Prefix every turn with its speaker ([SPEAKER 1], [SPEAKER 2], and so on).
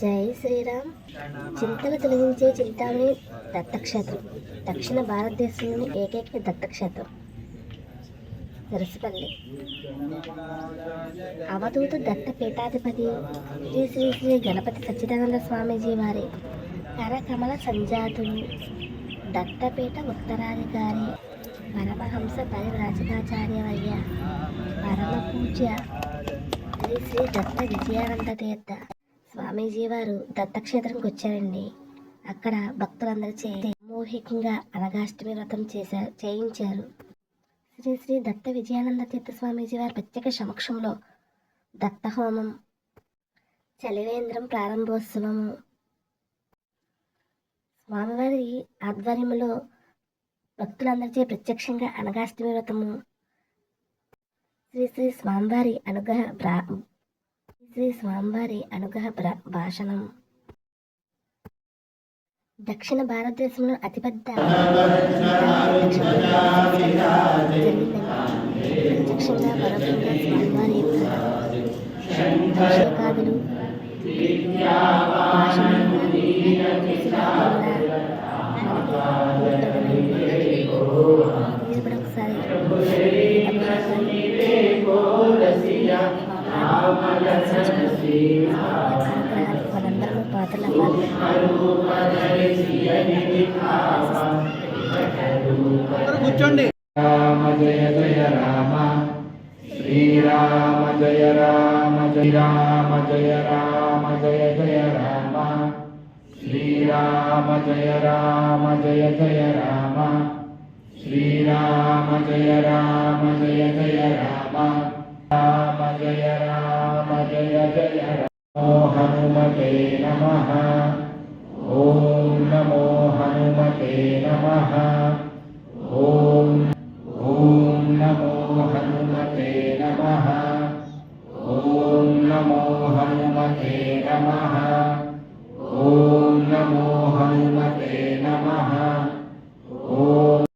[SPEAKER 1] జై శ్రీరామ్. చింతలు తొలగించే చింతామణి దత్తక్షేత్రం. దక్షిణ భారతదేశంలోని ఏకైక దత్తక్షేత్రం. సరస్సుపల్లి అవధూత దత్త పీఠాధిపతి శ్రీ శ్రీ శ్రీ గణపతి సచ్చిదానంద స్వామీజీ వారి కరకమల సంజాతులు దత్తపీఠ ఉత్తరాధికారి పరమహంస పరివ్రాజకాచార్య వర్య పరమ పూజ్య శ్రీ శ్రీ దత్త విజయానంద తీర్థ. స్వామీజీ వారు దత్తక్షేత్రంకి వచ్చారండి. అక్కడ భక్తులందరిచే సామూహికంగా అనగాష్టమి వ్రతం చేశారు చేయించారు. శ్రీ శ్రీ దత్త విజయానంద తీర్థ స్వామీజీ వారి ప్రత్యేక సమక్షంలో దత్త హోమం చలివేంద్రం ప్రారంభోత్సవము. స్వామివారి ఆధ్వర్యంలో భక్తులందరిచే ప్రత్యక్షంగా అనగాష్టమి వ్రతము. శ్రీ శ్రీ స్వామివారి అనుగ్రహ ప్రా శ్రీ స్వామివారి అనుగ్రహ భాషణం. దక్షిణ భారతదేశంలో అతిపెద్ద జరిగిందండి ప్రత్యక్షంగా పరోక్షంగా స్వామివారి యొక్క అభిషేకాదులు భాషణం వాళ్ళందరూ పాటలు
[SPEAKER 2] కూర్చోండి.
[SPEAKER 3] రామ జయ జయ రామ శ్రీరామ జయ రామ జయ రామ జయ రామ జయ జయ రామ శ్రీరామ జయ రామ జయ జయ రామ శ్రీరామ జయ రామ జయ జయ రామ. जय नमो हनुमते नमः ॐ नमो हनुमते नमः ॐ ॐ नमो हनुमते नमः ॐ नमो हनुमते नमः